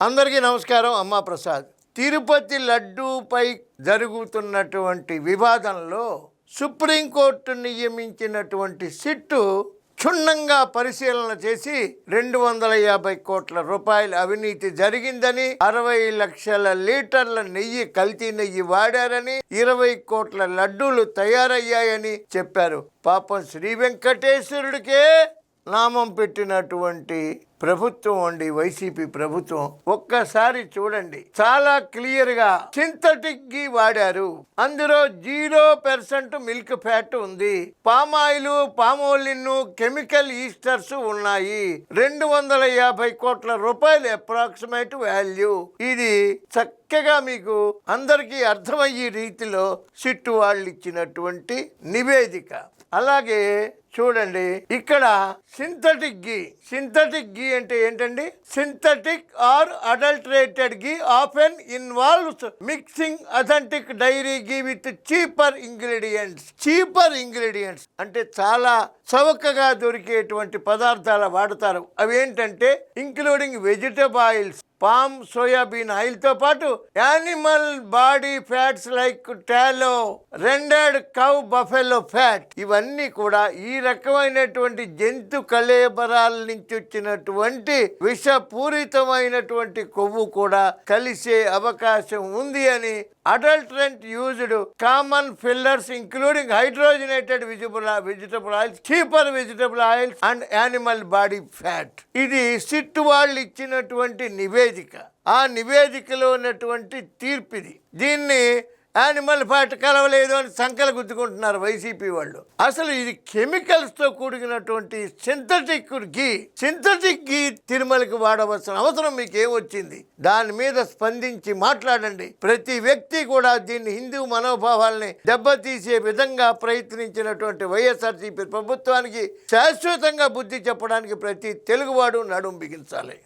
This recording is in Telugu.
అందరికీ నమస్కారం అమ్మా ప్రసాద్. తిరుపతి లడ్డూపై జరుగుతున్నటువంటి వివాదంలో సుప్రీంకోర్టు నియమించినటువంటి సిట్టు క్షుణ్ణంగా పరిశీలన చేసి రెండు వందల యాభై కోట్ల రూపాయల అవినీతి జరిగిందని అరవై లక్షల లీటర్ల నెయ్యి కల్తీ నెయ్యి వాడారని ఇరవై కోట్ల లడ్డూలు తయారయ్యాయని చెప్పారు. పాపం శ్రీ వెంకటేశ్వరుడికే నామం పెట్టినటువంటి ప్రభుత్వం అండి వైసీపీ ప్రభుత్వం. ఒక్కసారి చూడండి. చాలా క్లియర్గా సింథటిక్ గీ వాడారు. అందులో జీరో పర్సెంట్ మిల్క్ ఫ్యాట్ ఉంది. Palm oil palmolein chemical esters ఉన్నాయి. రెండు వందల యాభై కోట్ల రూపాయలు అప్రాక్సిమేట్ వాల్యూ. ఇది చక్కగా మీకు అందరికీ అర్థమయ్యే రీతిలో సిట్టు వాళ్ళు ఇచ్చినటువంటి నివేదిక. అలాగే చూడండి ఇక్కడ సింథటిక్ గీ సింథటిక్ గీ అంటే ఏంటండి? Synthetic or adulterated ghee often involves mixing authentic dairy ghee with cheaper ingredients cheaper ingredients అంటే చాలా చవకగా దొరికేటువంటి పదార్థాలు వాడతారు. అవి ఏంటంటే including vegetable oils palm soybean ఆయిల్తో పాటు animal body fats like tallow rendered cow buffalo fat. ఇవన్నీ కూడా ఈ రకమైనటువంటి జంతు కళేబరాల నుంచి వచ్చినటువంటి విషపూరితమైనటువంటి కొవ్వు కూడా కలిసే అవకాశం ఉంది అని adulterant used common fillers including hydrogenated visible vegetable oils cheaper vegetable oils and animal body fat ఇది సిట్ వాళ్ళు ఇచ్చినటువంటి నివేదిక ఆ నివేదికలో ఉన్నటువంటి తీర్పిది. దీన్ని యానిమల్ ఫ్యాట్ కలవలేదు అని సంకలు గుద్దుకుంటున్నారు వైసీపీ వాళ్ళు. అసలు ఇది కెమికల్స్తో కూడినటువంటి సింథటిక్ ఘీ. సింథటిక్ ఘీ తిరుమలకి వాడవలసిన అవసరం మీకు ఏమొచ్చింది దాని మీద స్పందించి మాట్లాడండి. ప్రతి వ్యక్తి కూడా దీన్ని హిందూ మనోభావాల్ని దెబ్బతీసే విధంగా ప్రయత్నించినటువంటి వైఎస్ఆర్సీపీ ప్రభుత్వానికి శాశ్వతంగా బుద్ధి చెప్పడానికి ప్రతి తెలుగువాడు నడుం బిగించాలి.